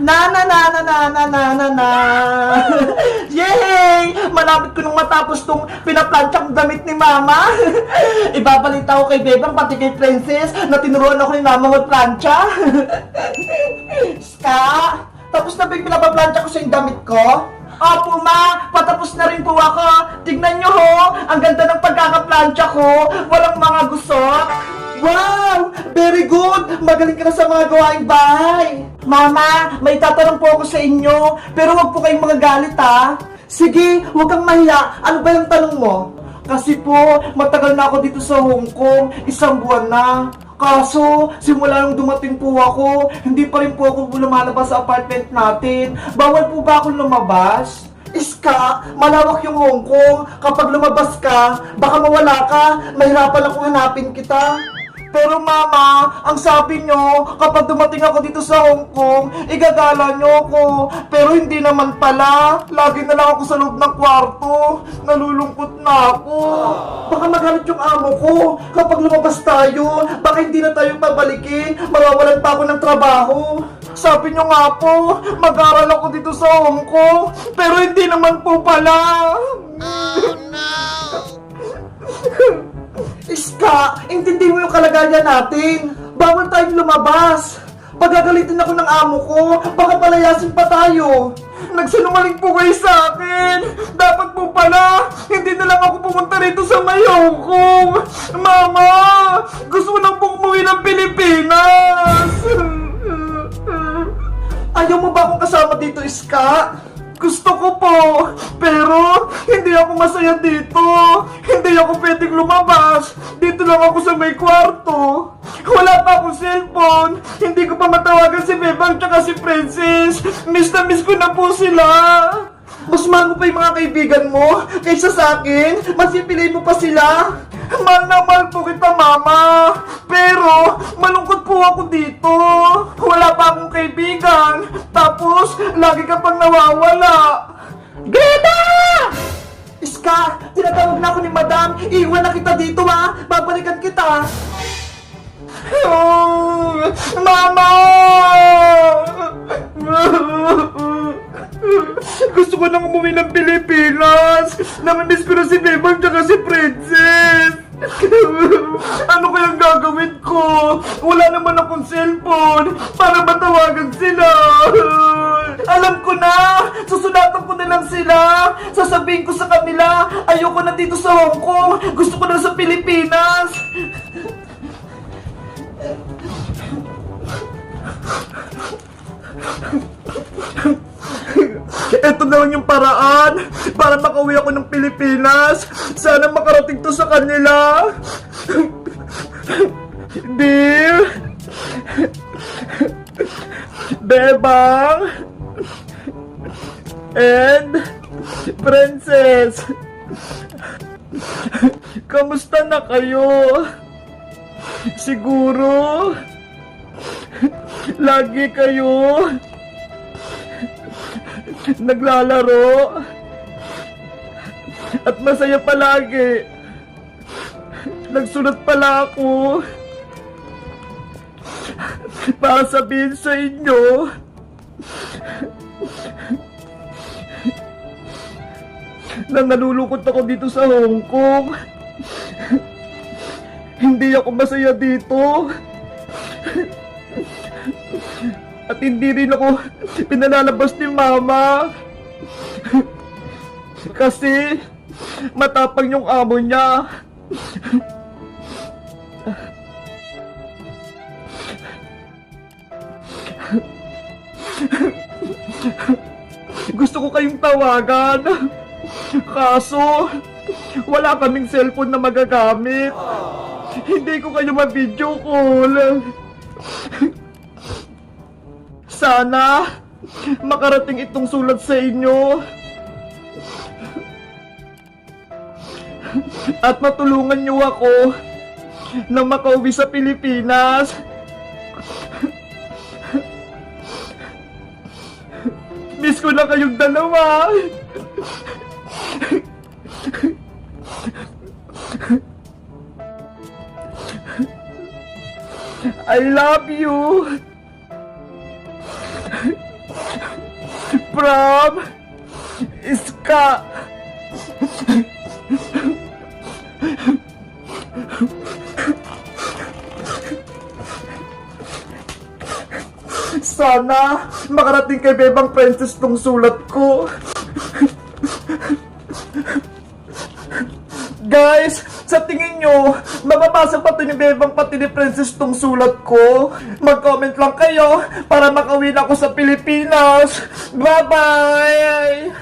Na na na na na na na na na Yay! Malapit ko nang matapos tong pinaplanchang damit ni Mama. Ibabalita ko kay Bebang pati kay Princess na tinuruan ako ni Mama magplancha. Ska, tapos na ba yung pinapaplancha ko sa yung damit ko? Opo ma, patapos na rin po ako. Tignan nyo ho, ang ganda ng pagkakaplansya ko. Walang mga gusot. Wow! Very good! Magaling ka na sa mga gawaing bahay! Mama, may tatanong po ako sa inyo, pero wag po kayong magagalit ha. Sige, huwag kang mahiya. Ano ba yung tanong mo? Kasi po, matagal na ako dito sa Hong Kong, isang buwan na. Kaso, simula nung dumating po ako, hindi pa rin po ako lumalabas sa apartment natin. Bawal po ba akong lumabas? Iska, malawak yung Hong Kong. Kapag lumabas ka, baka mawala ka. Mahirapan akong hanapin kita. Pero mama, ang sabi nyo, kapag dumating ako dito sa Hong Kong, igagala nyo ako. Pero hindi naman pala. Lagi na lang ako sa loob ng kwarto. Nalulungkot na ako. Baka magalit yung amo ko. Kapag lumabas tayo, baka hindi na tayo pabalikin. Mawawalan pa ako ng trabaho. Sabi nyo nga po, mag-aral ako dito sa Hong Kong. Pero hindi naman po pala. Iska, intindi mo yung kalagayan natin. Bawal tayong lumabas. Pagagalitin ako ng amo ko, baka palayasin pa tayo. Nagsinungaling po kayo sa akin. Dapat po pala, hindi na lang ako pumunta rito sa Mayong Kong. Mama, gusto ko nang po umuwi ng Pilipinas. Ayaw mo ba akong kasama dito, Iska? Gusto ko po, pero hindi ako masaya dito. Hindi ako pwedeng lumabas. Dito lang ako sa may kwarto. Wala pa akong cellphone. Hindi ko pa matawagan si Bebang tsaka si Princess. Miss na miss ko na po sila. Mas mo pa yung mga kaibigan mo kaysa sa akin. Mas ipiliin mo pa sila. Mahal na mahal po kita, Mama. Pero, malungkot po ako dito. Wala pa akong kaibigan. Tapos, lagi ka pang nawawala. Greta! Iska, tinatawag na ako ni Madam. Iwan na kita dito, ha. Babalikan kita. Oh, Mama! Gusto ko nang umuwi ng Pilipinas! Namimiss ko na si Bebang tsaka si Princess! ano kayang gagawin ko? Wala naman akong cellphone para matawagan sila! Alam ko na! Susunatan ko na lang sila! Sasabihin ko sa kanila, ayoko na dito sa Hong Kong! Gusto ko na sa Pilipinas! Ito na lang yung paraan para makauwi ako ng Pilipinas. Sana makarating to sa kanila. Dear, Bebang, and Princess. Kamusta na kayo? Siguro, lagi kayo naglalaro at masaya palagi. Nagsulat pala ako para sabihin sa inyo na nalulungkot ako dito sa Hong Kong. Hindi ako masaya dito. At hindi rin ako pinalalabas ni Mama. Kasi matapang yung amo niya. Gusto ko kayong tawagan. Kaso, wala kaming cellphone na magagamit. Hindi ko kayo ma-video call. Sana makarating itong sulat sa inyo. At matulungan niyo ako na makauwi sa Pilipinas. Miss ko na kayong dalawa. I love you. From Iska. Sana makarating kay Bebang Princess tong sulat ko. Guys, sa tingin nyo, mababasa pa to ni Bebang pati ni Princess tong sulat ko? Mag-comment lang kayo para makawin ako sa Pilipinas. Bye-bye!